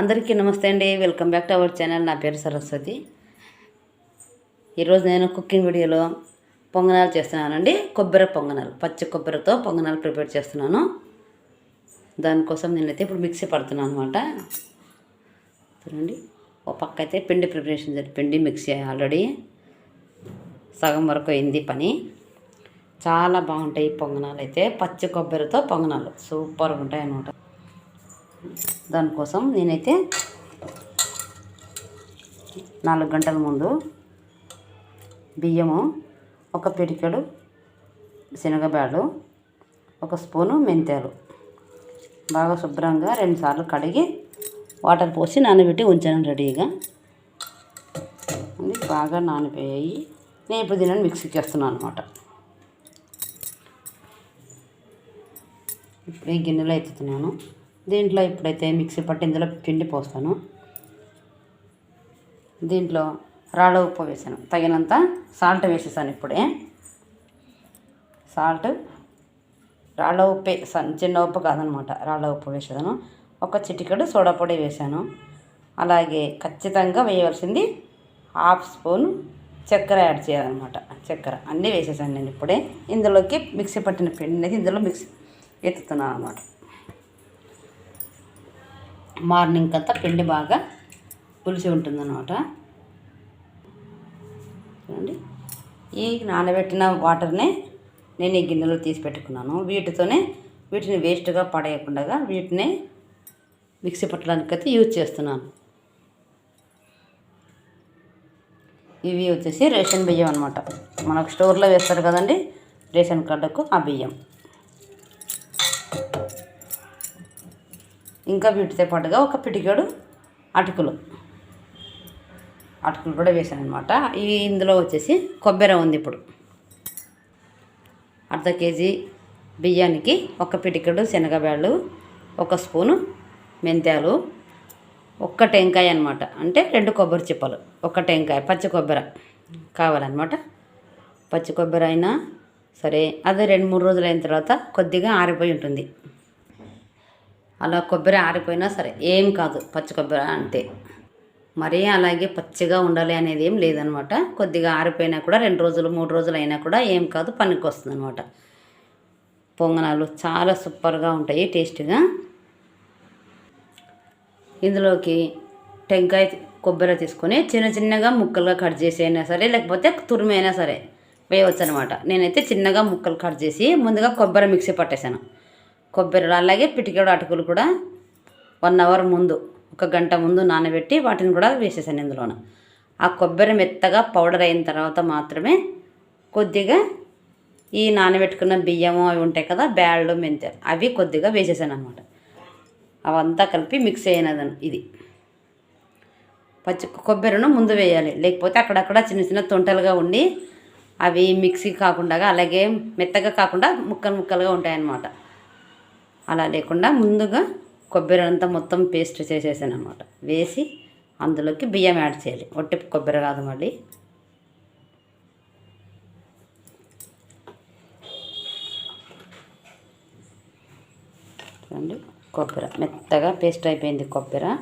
అందరికీ నమస్తే అండి. Welcome back to our channel నా పేరు సరస్వతి. ఈరోజు నేను కుకింగ్ వీడియోలో పొంగనాలు చేస్తున్నానండి. కొబ్బరి పొంగనాలు పచ్చి కొబ్బరితో పొంగనాలు ప్రిపేర్ చేస్తున్నాను. దానికోసం నేనైతే ఇప్పుడు మిక్సీ పడుతున్నాను అనమాట చూడండి ఓ పక్క అయితే పిండి ప్రిపరేషన్ జరిగి పిండి మిక్సీ ఆల్రెడీ సగం వరకు అయింది పని. చాలా బాగుంటాయి పొంగనాలు అయితే. పచ్చి కొబ్బరితో పొంగనాలు. సూపర్గా ఉంటాయి అన్నమాట దానికోసం నేనైతే నాలుగు గంటల ముందు బియ్యము ఒక పిడికెడు శనగబ్యాడు ఒక స్పూను మెంతాలు. బాగా శుభ్రంగా రెండుసార్లు కడిగి వాటర్ పోసి నానబెట్టి ఉంచాను రెడీగా. అవి బాగా నానిపోయాయి. నేను ఇప్పుడు దీనిని మిక్సీకి వేస్తున్నాను అనమాట ఇప్పుడు ఈ గిన్నెలో ఎత్తుతున్నాను. దీంట్లో ఇప్పుడైతే మిక్సీ పట్టి ఇందులో పిండి పోస్తాను. దీంట్లో రాళ్ళ ఉప్పు వేసాను. తగినంత సాల్ట్ వేసేసాను ఇప్పుడే. సాల్ట్ రాళ్ళ ఉప్పే సన్- చిన్న ఉప్పు కాదనమాట రాళ్ళ ఉప్పు వేసాను ఒక చిటికెడు సోడా పొడి వేసాను. అలాగే ఖచ్చితంగా వేయవలసింది హాఫ్ స్పూన్ చక్కెర యాడ్ చేయాలన్నమాట. చక్కెర అన్నీ వేసేసాను నేను ఇప్పుడే. ఇందులోకి మిక్సీ పట్టిన పిండి అనేది ఇందులో మిక్సీ ఎత్తుతున్నాను అనమాట మార్నింగ్ అంతా పిండి బాగా పులిసి ఉంటుందన్నమాట. చూడండి. ఈ నానబెట్టిన వాటర్నే నేను ఈ గిన్నెలో తీసి పెట్టుకున్నాను. వీటితోనే వీటిని వేస్ట్గా పడేయకుండా వీటిని మిక్సీ పట్టడానికైతే యూజ్ చేస్తున్నాను. ఇవి వచ్చేసి రేషన్ బియ్యం అనమాట మనకు స్టోర్లో వేస్తారు కదండి రేషన్ కార్డుకు ఆ బియ్యం. ఇంకా వీటితో పాటుగా ఒక పిటికెడు అటుకులు. అటుకులు కూడా వేసాను అనమాట ఈ ఇందులో వచ్చేసి కొబ్బరి ఉంది ఇప్పుడు. అర్ధ కేజీ బియ్యానికి ఒక పిటికెడు శనగబ్యాళ్ళు ఒక స్పూను మెంతాలు ఒక్క టెంకాయ అనమాట అంటే రెండు కొబ్బరి చిప్పలు ఒక టెంకాయ పచ్చి కొబ్బరి కావాలన్నమాట. పచ్చి కొబ్బరి అయినా సరే అదే రెండు మూడు రోజులు అయిన తర్వాత కొద్దిగా ఆరిపోయి ఉంటుంది. అలా కొబ్బరి ఆరిపోయినా సరే ఏం కాదు పచ్చి కొబ్బరి అంతే. మరీ అలాగే పచ్చిగా ఉండాలి అనేది ఏం లేదనమాట. కొద్దిగా ఆరిపోయినా కూడా రెండు రోజులు మూడు రోజులు అయినా కూడా ఏం కాదు పనికి వస్తుంది అనమాట పొంగనాలు చాలా సూపర్గా ఉంటాయి టేస్ట్గా. ఇందులోకి టెంకాయ కొబ్బరి తీసుకొని చిన్న చిన్నగా ముక్కలుగా కట్ చేసి అయినా సరే లేకపోతే తురిమైనా సరే వేయవచ్చు అనమాట నేనైతే చిన్నగా ముక్కలు కట్ చేసి ముందుగా కొబ్బరి మిక్సీ పట్టేశాను కొబ్బరి అలాగే పిటికెడు అటుకులు కూడా వన్ అవర్ ముందు ఒక గంట ముందు నానబెట్టి వాటిని కూడా వేసేసాను ఇందులోన. ఆ కొబ్బరి మెత్తగా పౌడర్ అయిన తర్వాత మాత్రమే కొద్దిగా ఈ నానబెట్టుకున్న బియ్యము అవి ఉంటాయి కదా బ్యాళ్ళు మెంతాలు అవి కొద్దిగా వేసేసాను అనమాట అవంతా కలిపి మిక్స్ అయినది ఇది. పచ్చి కొబ్బరిను ముందు వేయాలి. లేకపోతే అక్కడక్కడ చిన్న చిన్న తొంటలుగా ఉండి అవి మిక్సీ కాకుండా అలాగే మెత్తగా కాకుండా ముక్కలు ముక్కలుగా ఉంటాయన్నమాట. అలా లేకుండా ముందుగా కొబ్బరి అంతా మొత్తం పేస్ట్ చేసేసాను అనమాట వేసి అందులోకి బియ్యం యాడ్ చేయాలి. ఒట్టి కొబ్బరి కాదు మళ్ళీ. చూడండి కొబ్బరి. మెత్తగా పేస్ట్ అయిపోయింది కొబ్బరి.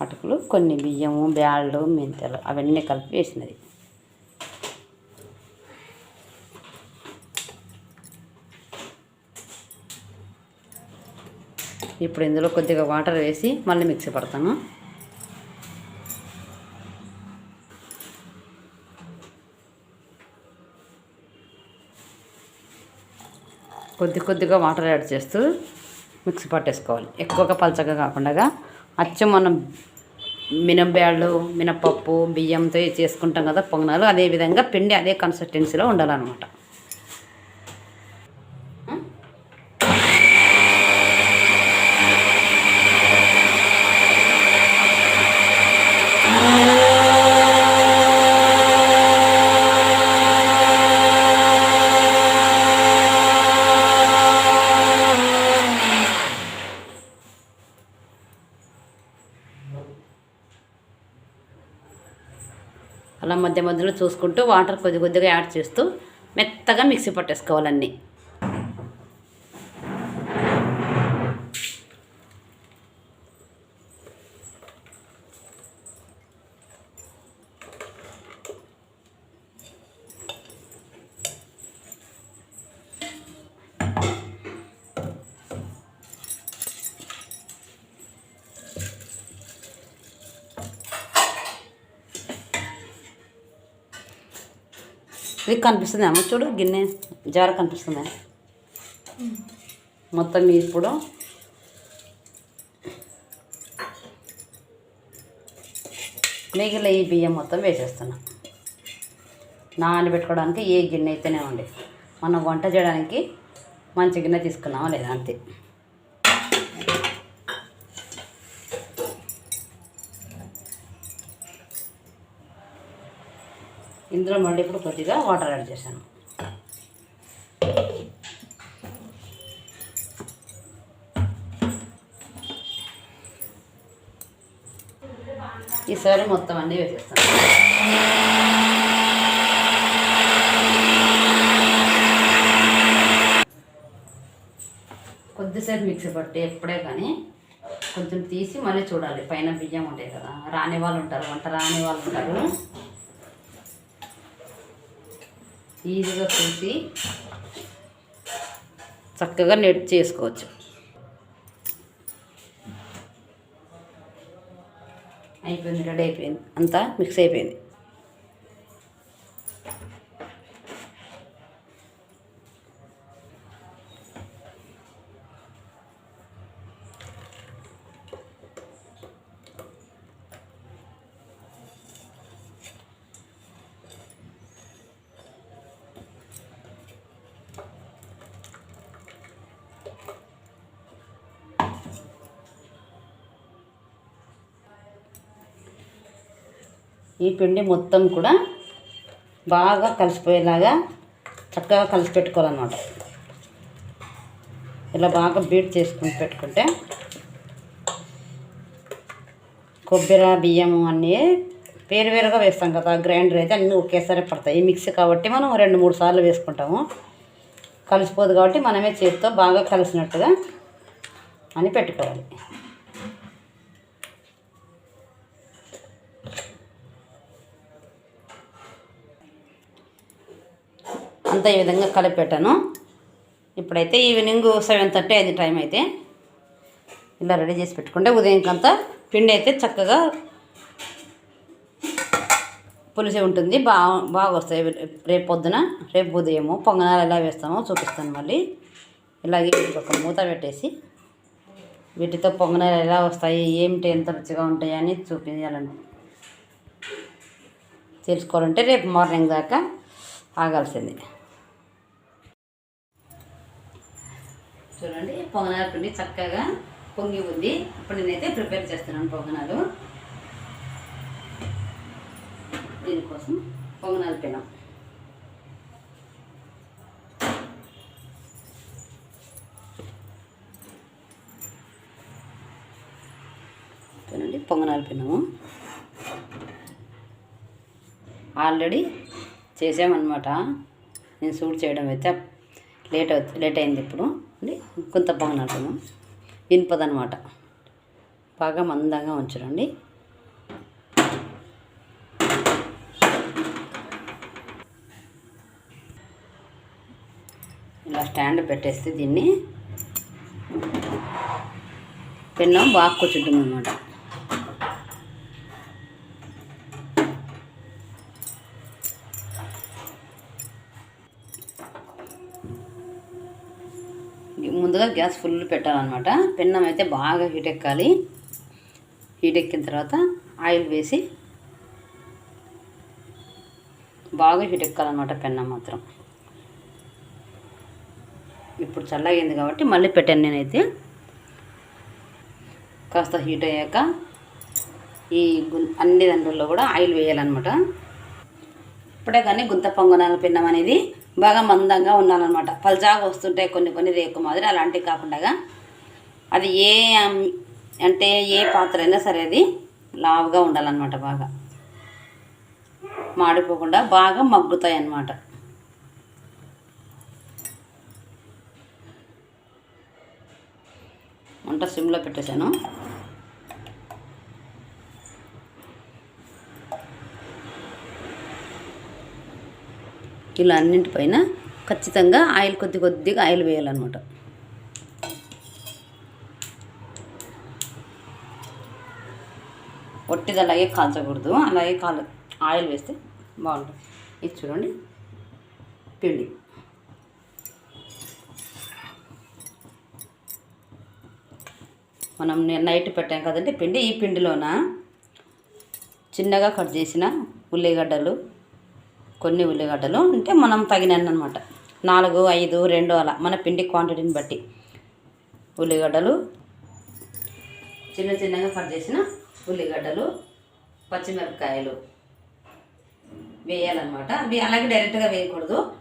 అటుకులు కొన్ని బియ్యము బ్యాళ్ళు మెంతలు అవన్నీ కలిపి వేసినది. ఇప్పుడు ఇందులో కొద్దిగా వాటర్ వేసి మళ్ళీ మిక్సీ పడతాను. కొద్ది కొద్దిగా వాటర్ యాడ్ చేస్తూ మిక్సీ పట్టేసుకోవాలి. ఎక్కువగా పలచగా కాకుండా అచ్చం మనం మినబ్యాళ్ళు మినపప్పు బియ్యంతో చేసుకుంటాం కదా పొంగనాలు అదే విధంగా పిండి అదే కన్సిస్టెన్సీలో ఉండాలన్నమాట అలా మధ్య మధ్యలో చూసుకుంటూ వాటర్ కొద్ది కొద్దిగా యాడ్ చేస్తూ మెత్తగా మిక్సీ పట్టేసుకోవాలన్నీ. ఇది కనిపిస్తుంది? అమ్మ చూడు గిన్నె జార కనిపిస్తుంది? మొత్తం ఇప్పుడు మిగిలిన ఈ బియ్యం మొత్తం వేసేస్తున్నా. నానబెట్టుకోవడానికి ఏ గిన్నె అయితేనే ఉండే మనం వంట చేయడానికి మంచి గిన్నె తీసుకున్నామా లేదా అంతే. ఇందులో మళ్ళీ ఇప్పుడు కొద్దిగా వాటర్ యాడ్ చేశాను. ఈసారి మొత్తం అన్నీ వేసేస్తాను. కొద్దిసేపు మిక్సీ పట్టి ఎప్పుడే కానీ కొంచెం తీసి మళ్ళీ చూడాలి. పైన బియ్యం ఉంటాయి కదా రాని వాళ్ళు ఉంటారు వంట రాని వాళ్ళు ఉంటారు. ఈజీగా చూసి చక్కగా నెట్ చేసుకోవచ్చు. అయిపోయింది రెడీ అయిపోయింది. అంతా మిక్స్ అయిపోయింది. ఈ పిండి మొత్తం కూడా బాగా కలిసిపోయేలాగా చక్కగా కలిసి పెట్టుకోవాలన్నమాట. ఇలా బాగా బీట్ చేసుకుని పెట్టుకుంటే కొబ్బరి బియ్యము అన్నీ వేరు వేరుగా వేస్తాం కదా. గ్రైండర్ అయితే అన్నీ ఒకేసారి పడతాయి. ఈ మిక్సీ కాబట్టి మనం రెండు మూడు సార్లు వేసుకుంటాము. కలిసిపోదు కాబట్టి మనమే చేతితో బాగా కలిసినట్టుగా అని పెట్టుకోవాలి. అంతా ఈ విధంగా కలిపెట్టాను ఇప్పుడైతే ఈవినింగ్ సెవెన్ థర్టీ అయింది టైం అయితే. ఇలా రెడీ చేసి పెట్టుకుంటే ఉదయంకంతా పిండి అయితే చక్కగా పులిసి ఉంటుంది. బాగా బాగా వస్తాయి. రేపు పొద్దున రేపు ఉదయము పొంగనాలు ఎలా వేస్తామో చూపిస్తాను మళ్ళీ. ఇలాగే ఒక మూత పెట్టేసి వీటితో పొంగనాలు ఎలా వస్తాయి ఏమిటి ఎంత రుచిగా ఉంటాయి అని చూపించాలని తెలుసుకోవాలంటే రేపు మార్నింగ్ దాకా ఆగాల్సింది. చూడండి పొంగనాల పిండి చక్కగా పొంగి ఉంది. ఇప్పుడు నేనైతే ప్రిపేర్ చేస్తున్నాను పొంగనాలు దీనికోసం పొంగనాల పెనం చూడండి పొంగనాల పెనము ఆల్రెడీ చేసామన్నమాట. నేను సూట్ చేయడం అయితే లేట్ అవుతుంది లేట్ అయింది ఇప్పుడు. ఇది కొంత బాగా నడుము ఇనుపదనమాట. బాగా మందంగా ఉంచడండి ఇలా స్టాండ్ పెట్టేస్తే దీన్ని పెన్నం బాగా కూర్చుంటుంది అనమాట ముందుగా గ్యాస్ ఫుల్ పెట్టాలన్నమాట. పెన్నం అయితే బాగా హీట్ ఎక్కాలి. హీట్ ఎక్కిన తర్వాత ఆయిల్ వేసి బాగా హీట్ ఎక్కాలన్నమాట పెన్నం మాత్రం. ఇప్పుడు చల్లగింది కాబట్టి మళ్ళీ పెట్టాను నేనైతే. కాస్త హీట్ అయ్యాక ఈ గు అన్ని దాంట్లో కూడా ఆయిల్ వేయాలన్నమాట. ఇప్పుడే కానీ గుంత పొంగనాల పిన్నం అనేది బాగా మందంగా ఉండాలన్నమాట. పల్చాగా వస్తుంటాయి కొన్ని కొన్ని రేకు మాదిరి అలాంటివి కాకుండా అది ఏ అంటే ఏ పాత్ర అయినా సరే అది లావుగా ఉండాలన్నమాట బాగా. మాడిపోకుండా బాగా మగ్గుతాయి అన్నమాట వంట సిమ్లో పెట్టేశాను. ఇలా అన్నింటిపైన ఖచ్చితంగా ఆయిల్ కొద్ది కొద్దిగా ఆయిల్ వేయాలన్నమాట. పొట్టిది అలాగే కాల్చకూడదు. అలాగే కాలు ఆయిల్ వేస్తే బాగుంటుంది. ఇది చూడండి. పిండి. మనం నైట్ పెట్టాం కదండి పిండి. ఈ పిండిలోన చిన్నగా కట్ చేసిన ఉల్లిగడ్డలు కొన్ని ఉల్లిగడ్డలు అంటే మనం తగినన్ని అనమాట నాలుగు ఐదు రెండు అలా మన పిండి క్వాంటిటీని బట్టి. ఉల్లిగడ్డలు చిన్న చిన్నగా కట్ చేసిన ఉల్లిగడ్డలు పచ్చిమిరపకాయలు వేయాలన్నమాట. అవి అలాగే డైరెక్ట్గా వేయకూడదు.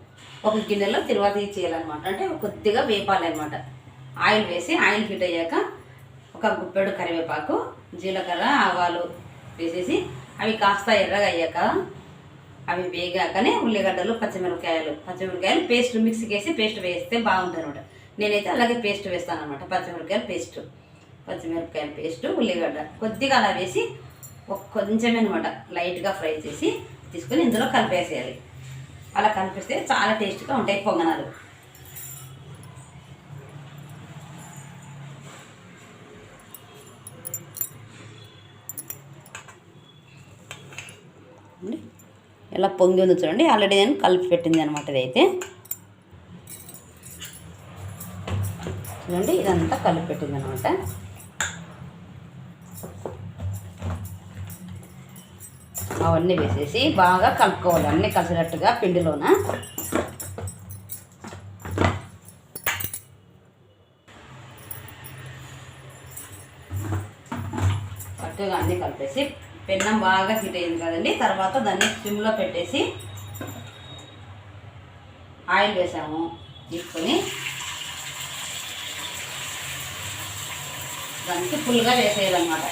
ఒక గిన్నెలో తిరువాత చేయాలన్నమాట. అంటే కొద్దిగా వేపాలన్నమాట. ఆయిల్ వేసి ఆయిల్ హీట్ అయ్యాక ఒక గుప్పెడు కరివేపాకు జీలకర్ర ఆవాలు వేసేసి అవి కాస్త ఎర్రగా అయ్యాక అవి వేగాకనే ఉల్లిగడ్డలు పచ్చిమిరపకాయలు పచ్చిమిరపకాయలు పేస్ట్ మిక్సీకి వేసి పేస్ట్ వేస్తే బాగుంటుంది అనమాట నేనైతే అలాగే పేస్ట్ వేస్తాను అనమాట పచ్చిమిరపకాయల పేస్ట్ పచ్చిమిరపకాయల పేస్ట్ ఉల్లిగడ్డ కొద్దిగా అలా వేసి ఒక కొంచెమే అనమాట లైట్గా ఫ్రై చేసి తీసుకొని ఇందులో కలిపేసేయాలి. అలా కలిపిస్తే చాలా టేస్ట్గా ఉంటాయి పొంగనాలు. ఎలా పొంగి ఉంది చూడండి. ఆల్రెడీ నేను కలిపి పెట్టింది అనమాట ఇదైతే. చూడండి ఇదంతా కలిపి పెట్టింది అనమాట అవన్నీ వేసేసి బాగా కలుపుకోవాలి అన్నీ కలిసినట్టుగా పిండిలోన. చక్కగా అన్నీ కలిపేసి పెన్నం బాగా హీట్ అయింది కదండి. తర్వాత దాన్ని సిమ్లో పెట్టేసి ఆయిల్ వేసాము. తీసుకొని దానికి ఫుల్గా వేసేయాలన్నమాట.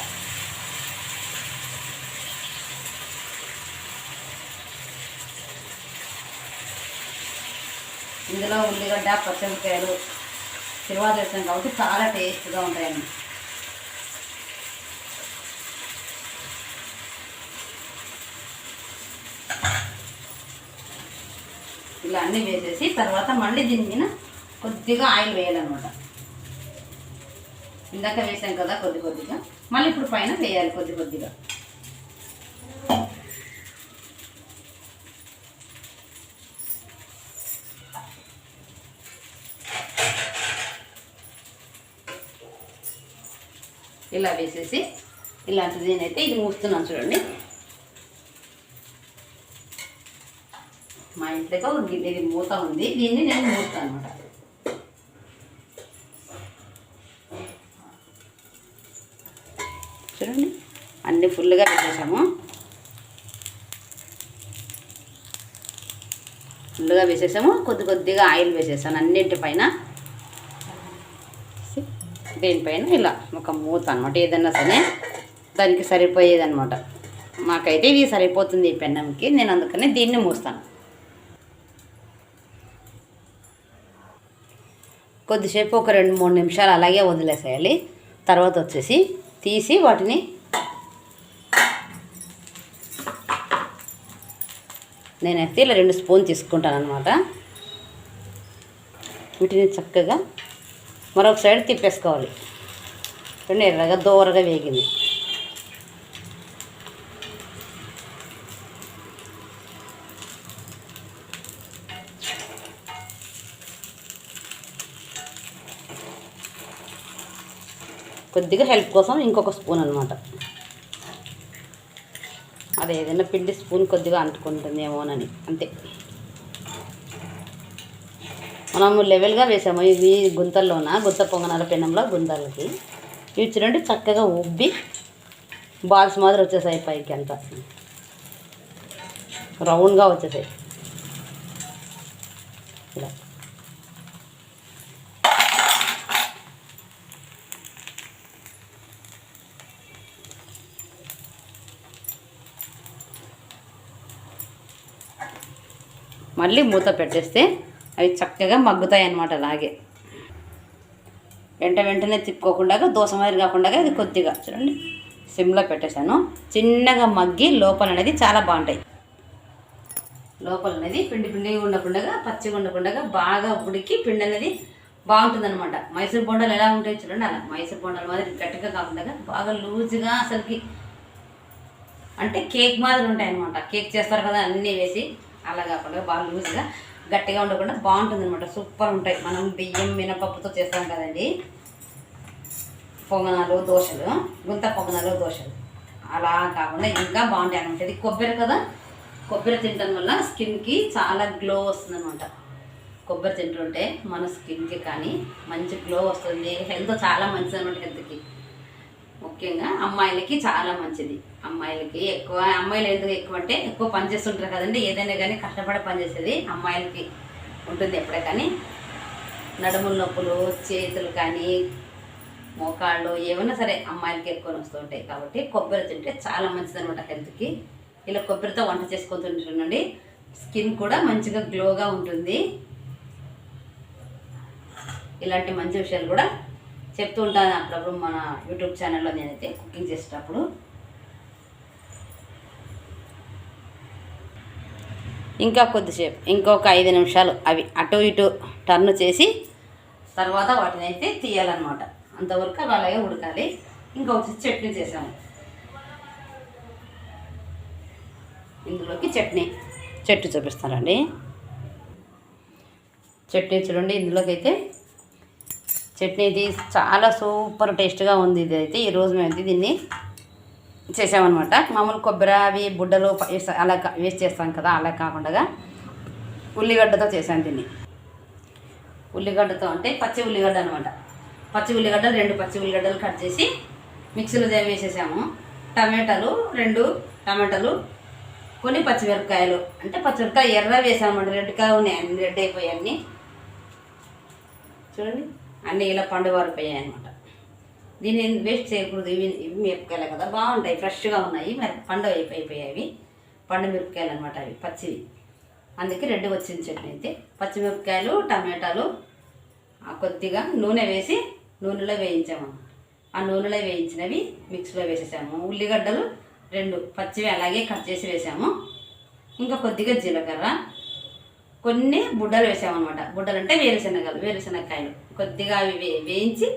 ఇందులో ఉల్లిగడ్డ పచ్చిమిరపకాయలు తిరువాత వేసాం కాబట్టి చాలా టేస్ట్గా ఉంటాయండి. ఇలా అన్నీ వేసేసి తర్వాత మళ్ళీ దీని మీద కొద్దిగా ఆయిల్ వేయాలన్నమాట. ఇందాక వేసాం కదా కొద్ది కొద్దిగా. మళ్ళీ ఇప్పుడు పైన వేయాలి కొద్ది కొద్దిగా. ఇలా వేసేసి ఇలాంటిది నేనైతే ఇది మూస్తున్నాను చూడండి. మా ఒక గిన్నె ఇది మూత ఉంది. దీన్ని నేను మూస్తాను అనమాట చూడండి. అన్ని ఫుల్గా వేసేసాము. ఫుల్గా వేసేసాము. కొద్ది కొద్దిగా ఆయిల్ వేసేసాను అన్నింటిపైన దీనిపైన ఇలా ఒక మూత అనమాట ఏదన్నా సరే దానికి సరిపోయేదనమాట మాకైతే ఇది సరిపోతుంది ఈ పెన్నంకి. నేను అందుకని దీన్ని మూస్తాను. కొద్దిసేపు ఒక రెండు మూడు నిమిషాలు అలాగే వదిలేసేయాలి. తర్వాత వచ్చేసి తీసి వాటిని నేనైతే ఇలా రెండు స్పూన్ తీసుకుంటాను అనమాట వీటిని చక్కగా మరొక సైడ్ తిప్పేసుకోవాలి. రెండు ఎర్రగా దూరగా వేగింది. కొద్దిగా హెల్ప్ కోసం ఇంకొక స్పూన్ అనమాట అదే ఏదైనా పిండి స్పూన్ కొద్దిగా అంటుకుంటుందేమోనని అంతే. మనము లెవెల్గా వేసాము ఇవి గుంతల్లోన గుంత పొంగనాల పెనంలో గుంతలకి. ఇవి చూడండి చక్కగా ఉబ్బి బాల్స్ మాదిరి వచ్చేసాయి పైకి అంతా. రౌండ్గా వచ్చేసాయి. ఇలా. మళ్ళీ మూత పెట్టేస్తే అవి చక్కగా మగ్గుతాయి అన్నమాట అలాగే. వెంట వెంటనే తిప్పుకోకుండా దోశ మాదిరి కాకుండా అది కొద్దిగా చూడండి సిమ్లో పెట్టేశాను. చిన్నగా మగ్గి లోపల అనేది చాలా బాగుంటాయి. లోపల అనేది పిండి పిండిగా ఉండకుండా పచ్చిగా ఉండకుండా బాగా ఉడికి పిండి అనేది బాగుంటుంది అనమాట మైసూర్ బొండాలు ఎలా ఉంటాయి చూడండి అలా. మైసూర్ బొండాల మాదిరి గట్టిగా కాకుండా బాగా లూజ్గా అసలుకి అంటే కేక్ మాదిరి ఉంటాయి అనమాట కేక్ చేస్తారు కదా అన్నీ వేసి అలా కాకుండా బాగా లూజ్గా గట్టిగా ఉండకుండా బాగుంటుంది అనమాట సూపర్ ఉంటాయి. మనం బియ్యం మినపప్పుతో చేస్తాం కదండి. పొంగనాలు దోశలు గుంత పొంగనాలు దోశలు. అలా కాకుండా ఇంకా బాగుంటాయి అనమాట ఇది కొబ్బరి కదా? కొబ్బరి తినడం వల్ల స్కిన్కి చాలా గ్లో వస్తుంది అనమాట కొబ్బరి తింటుంటే మన స్కిన్కి కానీ మంచి గ్లో వస్తుంది. హెల్త్ చాలా మంచిది అనమాట హెల్త్కి. ముఖ్యంగా అమ్మాయిలకి చాలా మంచిది. అమ్మాయిలకి ఎక్కువ అమ్మాయిలు ఎందుకు ఎక్కువ అంటే ఎక్కువ పనిచేస్తుంటారు కదండి. ఏదైనా కానీ కష్టపడి పనిచేసేది అమ్మాయిలకి ఉంటుంది ఎప్పుడే కానీ నడుముల నొప్పులు చేతులు కానీ మోకాళ్ళు ఏమైనా సరే అమ్మాయిలకి ఎక్కువ వస్తుంటాయి కాబట్టి కొబ్బరి తింటే చాలా మంచిది అనమాట హెల్త్కి. ఇలా కొబ్బరితో వంట చేసుకొని తింటుండండి స్కిన్ కూడా మంచిగా గ్లోగా ఉంటుంది. ఇలాంటి మంచి విషయాలు కూడా చెప్తూ ఉంటాను అప్పుడప్పుడు మన యూట్యూబ్ ఛానల్లో నేనైతే కుకింగ్ చేసేటప్పుడు. ఇంకా కొద్దిసేపు ఇంకొక ఐదు నిమిషాలు అవి అటు ఇటు టర్న్ చేసి తర్వాత వాటిని అయితే తీయాలన్నమాట. అంతవరకు అవి అలాగే ఉడకాలి. ఇంకా వచ్చి చట్నీ చేసాము. ఇందులోకి చట్నీ. చెట్టు చూపిస్తానండి. చట్నీ చూడండి ఇందులోకి అయితే చట్నీ ఇది చాలా సూపర్ టేస్ట్గా ఉంది ఇది అయితే ఈరోజు మేము అయితే దీన్ని చేసామన్నమాట. మామూలు కొబ్బరి అవి బుడ్డలు అలా వేస్ట్ చేస్తాం కదా అలా కాకుండా ఉల్లిగడ్డతో చేశాను దీన్ని. ఉల్లిగడ్డతో అంటే పచ్చి ఉల్లిగడ్డ అనమాట పచ్చి ఉల్లిగడ్డలు రెండు పచ్చి ఉల్లిగడ్డలు కట్ చేసి మిక్సీలో వేసేసాము టమాటాలు రెండు టమాటాలు కొన్ని పచ్చిమిరపకాయలు. అంటే పచ్చిమిరపకాయ ఎర్ర వేసామండి రెడ్గా ఉన్నాయి అన్ని రెడ్ అయిపోయాయి అన్నీ. చూడండి. అన్నీ ఇలా పండువారిపోయాయి అనమాట దీన్ని వేస్ట్ చేయకూడదు. ఇవి ఇవి మిరపకాయలు కదా. బాగుంటాయి ఫ్రెష్గా ఉన్నాయి. మరి పండు అయిపోయిపోయాయి పండు మిరపకాయలు అనమాట అవి పచ్చివి. అందుకే రెడ్ వచ్చింది చట్నీ అయితే. పచ్చిమిరపకాయలు టమాటాలు ఆ కొద్దిగా నూనె వేసి నూనెలో వేయించాము ఆ నూనెలో వేయించినవి మిక్సీలో వేసేసాము. ఉల్లిగడ్డలు రెండు పచ్చివి అలాగే కట్ చేసి వేసాము. ఇంకా కొద్దిగా జీలకర్ర కొన్ని బుడ్డలు వేసామన్నమాట. బుడ్డలు అంటే వేరుశనగలు వేరుశనగకాయలు. కొద్దిగా అవి వే వేయించి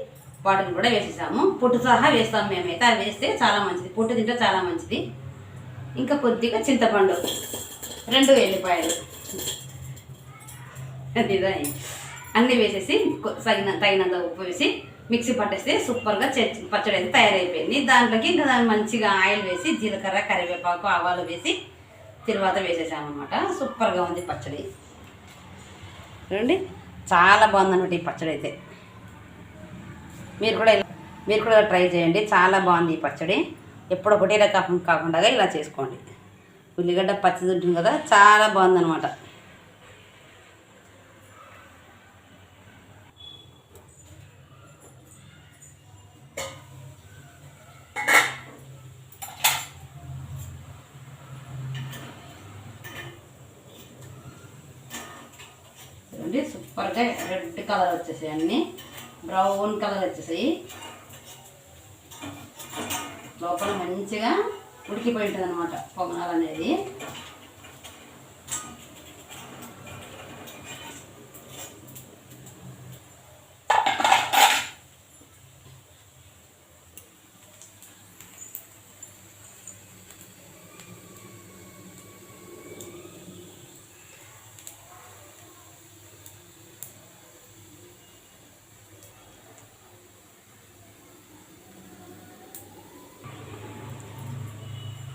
వాటిని కూడా వేసేసాము. పుట్టు సహా వేస్తాం మేమైతే. అవి వేస్తే చాలా మంచిది. పుట్టు తింటే చాలా మంచిది. ఇంకా కొద్దిగా చింతపండు. రెండు ఎల్లిపాయలు ఇదే అన్నీ వేసేసి తగిన తగినంత ఉప్పు వేసి మిక్సీ పట్టేస్తే సూపర్గా పచ్చడి అయితే తయారైపోయింది. దాంట్లోకి ఇంకా దాన్ని మంచిగా ఆయిల్ వేసి జీలకర్ర కరివేపాకు ఆవాలు వేసి తర్వాత వేసేసామన్నమాట. సూపర్గా ఉంది పచ్చడి. చూడండి. చాలా బాగుందన్నమాట ఈ పచ్చడి అయితే మీరు కూడా మీరు కూడా ట్రై చేయండి. చాలా బాగుంది ఈ పచ్చడి. ఎప్పుడు ఒకటే రకం కాకుండా ఇలా చేసుకోండి. ఉల్లిగడ్డ పచ్చడి ఉంటుంది కదా చాలా బాగుందన్నమాట చూడండి సూపర్గా రెడ్ కలర్ వచ్చేసాయి అన్నీ. బ్రౌన్ కలర్ వచ్చేసాయి. లోపల మంచిగా ఉడికిపోయి ఉంటుంది అనమాట పొంగనాలు అనేది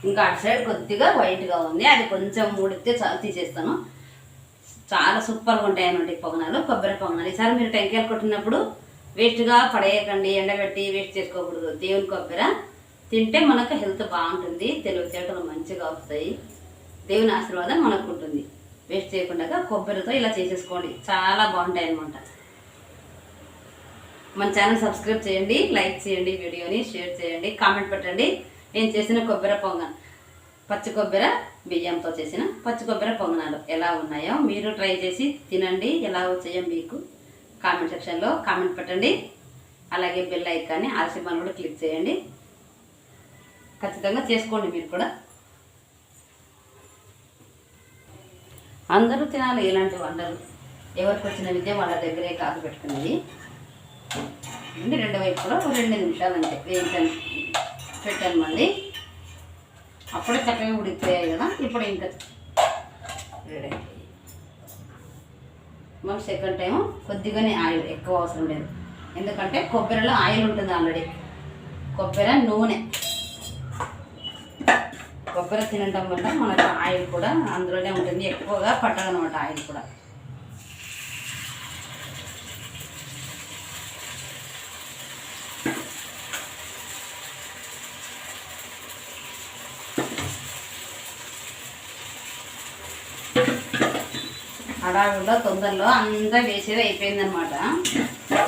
ఇంకా అటు సైడ్ కొద్దిగా వైట్గా ఉంది. అది కొంచెం ముడితే తీసేస్తాను. చాలా సూపర్గా ఉంటాయి అన్నమాట ఈ పొగనాలు కొబ్బరి పొగనాలు. ఈసారి మీరు టెంకాయలు కొట్టినప్పుడు వేస్ట్గా పడేయకండి ఎండబెట్టి వేస్ట్ చేసుకోకూడదు. దేవుని కొబ్బరి తింటే మనకు హెల్త్ బాగుంటుంది తెలివితేటలు మంచిగా వస్తాయి. దేవుని ఆశీర్వాదం మనకు ఉంటుంది. వేస్ట్ చేయకుండా కొబ్బరితో ఇలా చేసేసుకోండి. చాలా బాగుంటాయి అనమాట మన ఛానల్ సబ్స్క్రైబ్ చేయండి లైక్ చేయండి వీడియోని షేర్ చేయండి కామెంట్ పెట్టండి. నేను చేసిన కొబ్బరి పొంగన్. పచ్చి కొబ్బరి బియ్యంతో చేసిన పచ్చి కొబ్బరి పొంగనాలు ఎలా ఉన్నాయో మీరు ట్రై చేసి తినండి. ఎలా వచ్చాయో మీకు కామెంట్ సెక్షన్లో కామెంట్ పెట్టండి. అలాగే బెల్ ఐకాన్ని ఆలస్యం కూడా క్లిక్ చేయండి. ఖచ్చితంగా చేసుకోండి మీరు కూడా. అందరూ తినాలి ఇలాంటి వంటలు. ఎవరికి వచ్చిన విద్య వాళ్ళ దగ్గరే కాదు పెట్టుకునేది. రెండు వైపు కూడా రెండు నిమిషాలు అంతే. వేయించండి పెట్టాను మళ్ళీ అప్పుడే చక్కగా ఉడికిపోయాయి కదా ఇప్పుడు ఇంకా రెడీ. మనం సెకండ్ టైం కొద్దిగానే ఆయిల్ ఎక్కువ అవసరం లేదు. ఎందుకంటే కొబ్బరిలో ఆయిల్ ఉంటుంది ఆల్రెడీ. కొబ్బరి నూనె. కొబ్బరి తినడం వల్ల మనకు ఆయిల్ కూడా అందులోనే ఉంటుంది. ఎక్కువగా పట్టదనమాట ఆయిల్ కూడా. హడావిడిలో తొందరలో అంతా వేసేది అయిపోయిందనమాట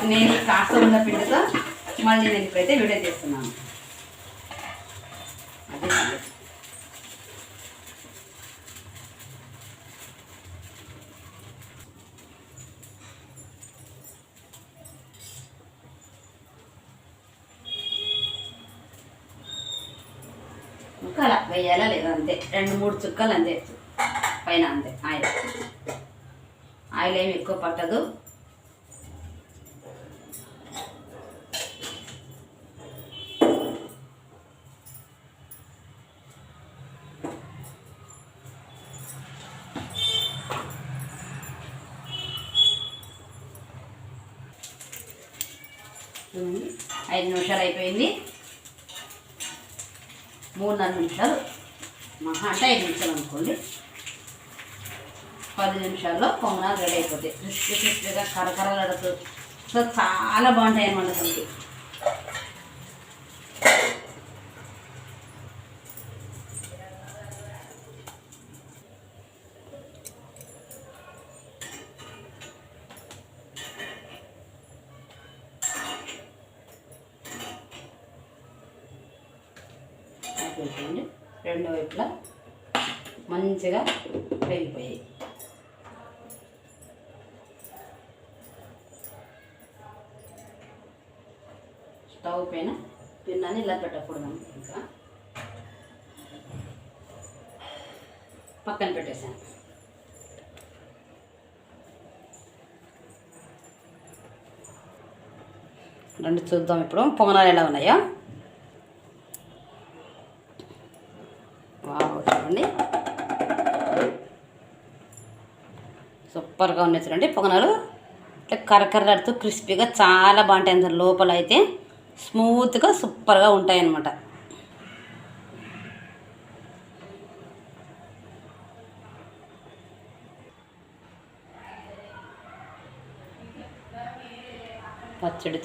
నేను కాస్త ఉన్న పిండితో మళ్ళీ నేను ఇప్పుడైతే వీడియో తీస్తున్నాను అదే సంగతి. వేయాలా లేదా అంతే? రెండు మూడు చుక్కలు అంతే. పైన అంతే ఆయిల్. ఆయిల్ ఏమి ఎక్కువ పట్టదు చూడండి, ఐదు నిమిషాలు అయిపోయింది మూడున్నర నిమిషాలు మహా అంటే ఐదు నిమిషాలు అనుకోండి పది నిమిషాల్లో రెడీ అయిపోతాయి క్రిస్పీ క్రిస్పీగా కరకరలాడుతూ సో చాలా బాగుంటాయి అన్నమాట అసలుకి. రెండు వైపులా మంచిగా పెరిగిపోయాయి స్టవ్ పైన పిన్నాన్ని ఇలా పెట్టకూడదు ఇంకా పక్కన పెట్టేశాను. రండి చూద్దాం ఇప్పుడు. పొంగనాలు ఎలా ఉన్నాయో. వావ్ చూడండి. సూపర్గా ఉన్నాయి చూడండి పొగనాలు. ఇట్లా కరకరలాడుతూ క్రిస్పీగా చాలా బాగుంటాయి అందులో. లోపల అయితే స్మూత్గా సూపర్గా ఉంటాయి అన్నమాట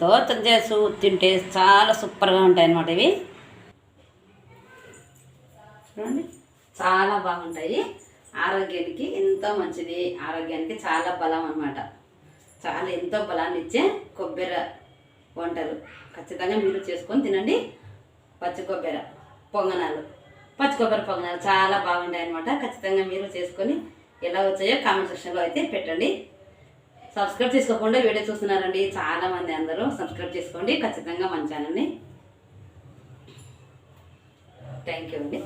పచ్చడితో చేసు తింటే చాలా సూపర్గా ఉంటాయి అన్నమాట ఇవి. చూడండి చాలా బాగుంటాయి. ఆరోగ్యానికి ఎంతో మంచిది. ఆరోగ్యానికి చాలా బలం అన్నమాట. చాలా ఎంతో బలాన్ని ఇచ్చే కొబ్బరి వంటలు. ఖచ్చితంగా మీరు చేసుకొని తినండి. పచ్చి కొబ్బరి పొంగనాలు. పచ్చి కొబ్బరి పొంగనాలు చాలా బాగుంటాయి అనమాట ఖచ్చితంగా మీరు చేసుకొని ఎలా వచ్చాయో కామెంట్ సెక్షన్లో అయితే పెట్టండి. సబ్స్క్రైబ్ చేసుకోకుండా వీడియో చూస్తున్నారండి. చాలా మంది అందరూ సబ్స్క్రైబ్ చేసుకోండి. ఖచ్చితంగా మన ఛానల్ని థ్యాంక్ యూ అండి.